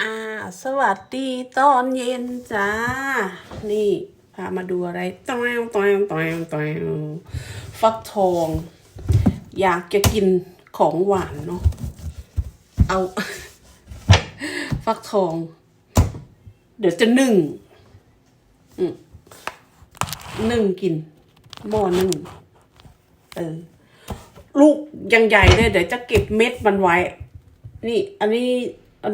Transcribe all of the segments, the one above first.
อ่า สวัสดีตอนเย็นจ้า นี่ พามาดูอะไรตอยตอยตอยตอยฟักทอง อยากจะกินของหวานเนาะ เอา ฟักทอง เดี๋ยวจะนึ่งนึ่งกิน หม้อนึ่ง เออ ลูกยังใหญ่เลยเดี๋ยวจะเก็บเม็ดมันไว้ นี่ อันนี้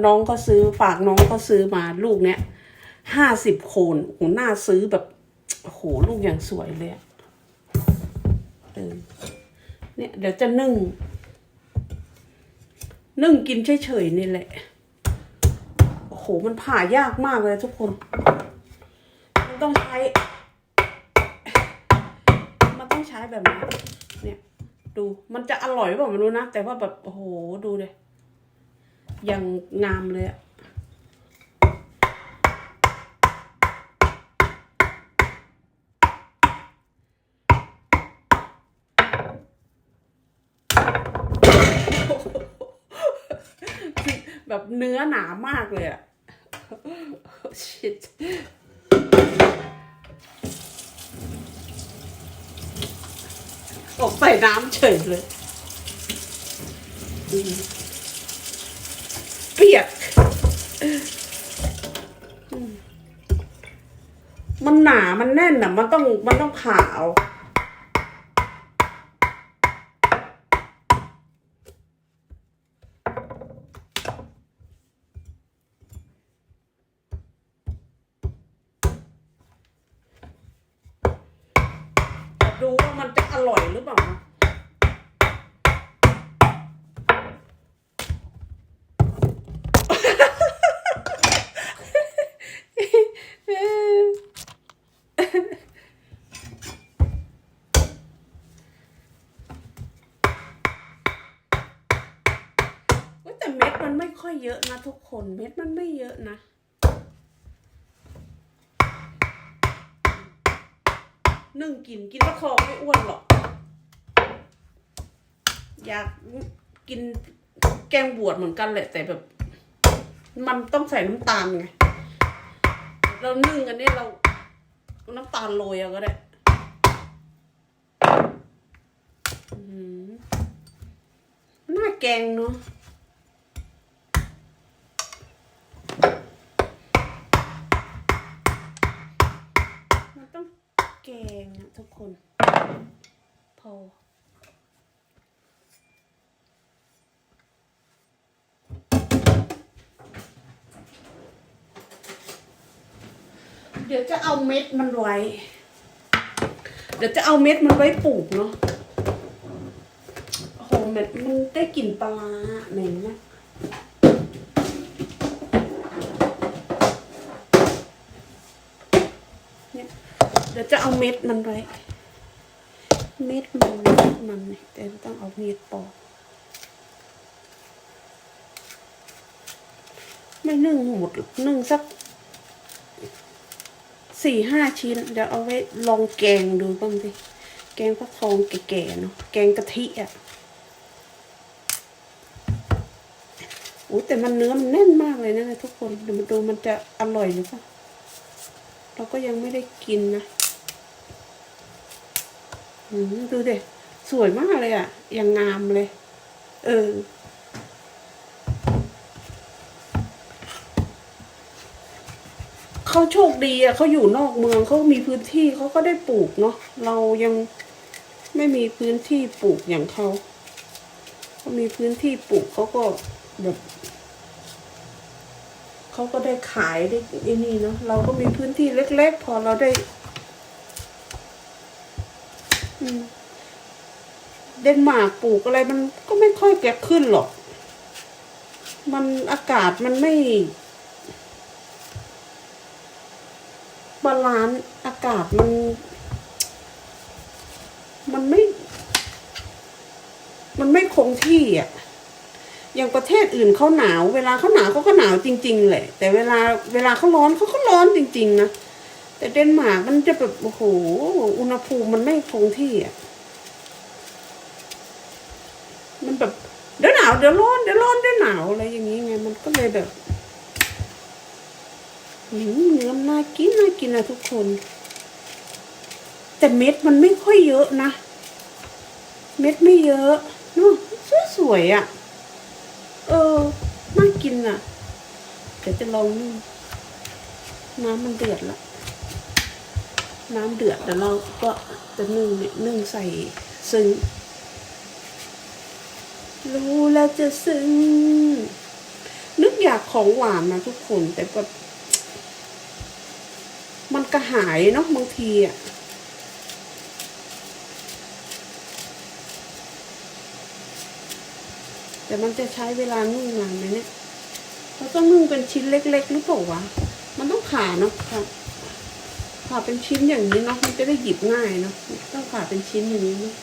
น้องก็ซื้อฝากน้องก็ซื้อมาลูกเนี้ยห้าสิบโคนโอ้หน้าซื้อแบบโหลูกอย่างสวยเลยอะเออเนี่ยเดี๋ยวจะนึ่ง นึ่งกินเฉยๆนี่แหละ โอ้โหมันผ่ายากมากเลยทุกคน มันต้องใช้ มันต้องใช้แบบนี้เนี่ย ดูมันจะอร่อยเปล่าไม่รู้นะ แต่ว่าแบบ โอ้โห ดูเลย อย่างงามเลยอะแบบเนื้อหนามากเลยอะชิตออกใส่น้ำเฉยเลย ปียก มันหนา มันแน่นอะ มันต้อง มันต้องผ่าเอาดูว่ามันจะอร่อยหรือเปล่านะ เว้ยแต่เม็ดมันไม่ค่ อยเยอะนะทุกคนเม็ดมันไม่เยอะนะ นึ่งกินกินประคองไม่อ้วนหรอก อยากกินแกงบวชเหมือนกันแหละ แต่แบบ มันต้องใส่น้ำตาลไง เรานึ่งอันนี้เราเอาน้ำตาลโรยเอาก็ได้น่าแกงเนาะ แกงอะทุกคน พอ เดี๋ยวจะเอาเม็ดมันไว้ เดี๋ยวจะเอาเม็ดมันไว้ปลูกเนาะโอ้โหเม็ดมันได้กลิ่นปลาร้าเหม็นนะเนี่ยเดี๋ยวจะเอาเม็ดมันไว้ เม็ดมันเม็ดมันแต่ต้องเอาเมีดปอกไม่นึ่งหมดนึ่งสักสี่ห้าชิ้น เดี๋ยวเอาไว้ลองแกงดูบ้างสิแกงฟักทองแก่ๆเนาะแกงกะทิอะโอ้แต่มันเนื้อมันแน่นมากเลยนะทุกคนเดี๋ยวมาดูมันจะอร่อยหรือเปล่าเราก็ยังไม่ได้กินนะ ดูเด็สวยมากเลยอะ ยังงามเลย เออ เขาโชคดีอะเขาอยู่นอกเมืองเขามีพื้นที่เขาก็ได้ปลูกเนาะ เรายังไม่มีพื้นที่ปลูกอย่างเขาเขามีพื้นที่ปลูกเขาก็แบบเขาก็ได้ขายได้ไอ้นี่เนาะ เราก็มีพื้นที่เล็ก ๆ พอเราได้ เดนมาร์กปลูกอะไรมันก็ไม่ค่อยแกขึ้นหรอก มันอากาศมันไม่บาลานซ์อากาศมัน มันไม่ มันไม่คงที่อะอย่างประเทศอื่นเขาหนาว เวลาเขาหนาวเขาก็หนาวจริง ๆ แหละ แต่เวลาเวลาเขาร้อนเขาก็ร้อนจริง ๆ นะ แต่เดนมาร์กมันจะแบบโอ้โหอุณหภูมิมันไม่คงที่อะมันแบบเดี๋ยวหนาวเดี๋ยวร้อนเดี๋ยวร้อนเดี๋ยวหนาวอะไรอย่างนี้ไงมันก็เลยแบบเนื้อมน่ากินน่ากินนะทุกคน แต่เม็ดมันไม่ค่อยเยอะนะ เม็ดไม่เยอะเนอะสวยๆอะ่ะ เออน่ากินอะ เดี๋ยวจะลองนึ่งน้ำมันเดือดละ น้ำเดือดแล้วเราก็จะนึ่งเนี่ยนึ่งใส่ซึ้งรู้แล้วจะซึ้งนึกอยากของหวานนะทุกคนแต่แบบมันกระหายเนาะบางทีอะแต่มันจะใช้เวลานึ่งนานไหมเนี่ยเราต้องนึ่งเป็นชิ้นเล็ก ๆ หรือเปล่าวะ มันต้องผ่าเนาะค่ะ ผ่าเป็นชิ้นอย่างนี้เนาะมันจะได้หยิบง่ายเนาะต้องผ่าเป็นชิ้นอย่างนี้เนาะ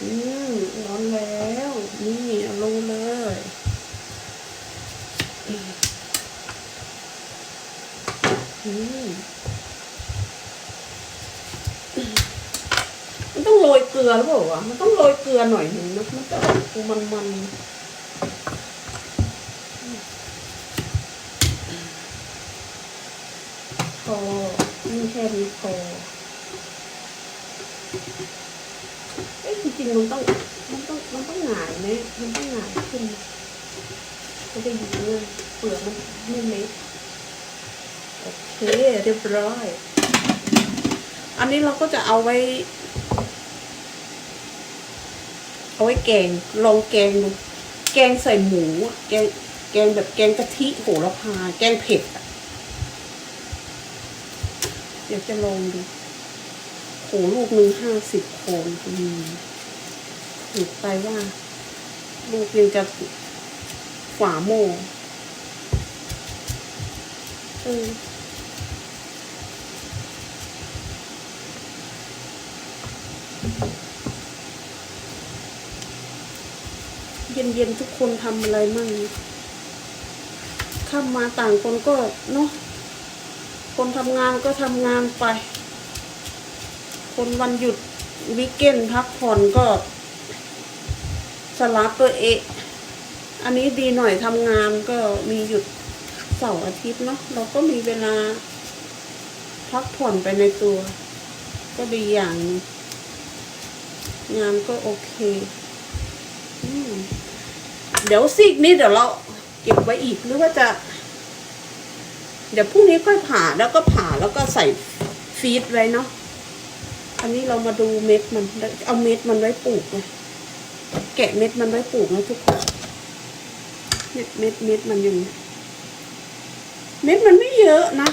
อืมร้อนแล้ว นี่เอาลงเลยอืมมันต้องโรยเกลือหรือเปล่าวะมันต้องโรยเกลือหน่อยหนึ่งนะมันจะออกมันมัน พอนี่แค่นี้พอเอ้ยจริงๆมันต้องมันต้องมันต้องหงายไหมมันต้องหงายขึ้นมันจะอยู่เลยเปลือกมันไม่เล็กโอเคเรียบร้อย อันนี้เราก็จะเอาไว้ เอาไว้แกงลองแกงดูแกงใส่หมู แกงแกงแบบแกงกะทิโหระพา แกงเผ็ดอะ เดี๋ยวจะลองดูโหลูกหนึ่งห้าสิบโคนอืมถูกไปว่า ลูกยังจะฝาโมงเออเย็นๆทุกคนทำอะไรมั่งข้ามมาต่างคนก็เนาะ คนทำงานก็ทำงานไป คนวันหยุดวิกเกนพักผ่อนก็สลับตัวเองอันนี้ดีหน่อยทำงานก็มีหยุดเสาร์อาทิตย์เนาะเราก็มีเวลาพักผ่อนไปในตัว ก็ดีอย่างงานก็โอเคอเดี๋ยวซีกนี้เดี๋ยวเราเก็บไว้อีกหรือว่าจะ เดี๋ยวพรุ่งนี้ค่อยผ่าแล้วก็ผ่าแล้วก็ใส่ฟีดไว้เนาะอันนี้เรามาดูเม็ดมันเอาเม็ดมันไว้ปลูกเลยแกะเม็ดมันไว้ปลูกนะทุกคนเม็ดเม็ดเม็ดมันอยู่เม็ดมันไม่เยอะนะ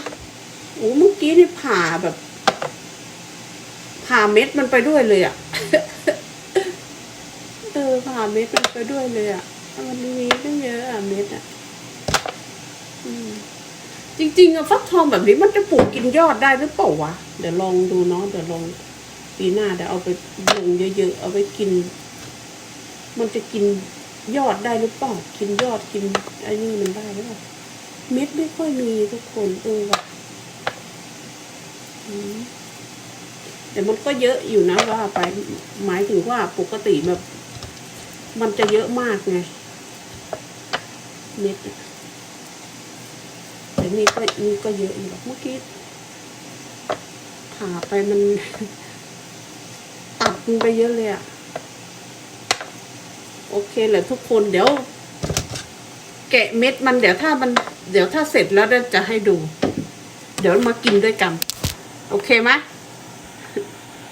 โอ้เมื่อกี้นี่ผ่าแบบผ่าเม็ดมันไปด้วยเลยอะ่ะเออผ่าเม็ดมันไปด้วยเลยอะ่ะมันมีตั้งเยอะอะเม็ดอะ จริงๆอะฟักทองแบบนี้มันจะปลูกกินยอดได้หรือเปล่าวะ เดี๋ยวลองดูเนาะเดี๋ยวลองปีหน้าเดี๋ยวเอาไปลงเยอะๆเอาไปกิน มันจะกินยอดได้หรือเปล่ากินยอดกินไอ้นี่มันได้หรือเปล่าเม็ดไม่ค่อยมีทุกคนเออว่ะแต่มันก็เยอะอยู่นะว่าไปหมายถึงว่าปกติแบบ มันจะเยอะมากไงเม็ดอะ นี่ก็นี่ก็เยอะอยู่หรอกเมื่อกี้ผ่าไปมัน ตัดมันไปเยอะเลยอะโอเคแหละทุกคนเดี๋ยว แกะเม็ดมันเดี๋ยวถ้ามัน เดี๋ยวถ้าเสร็จแล้วจะให้ดู เดี๋ยวมากินด้วยกัน โอเคไหม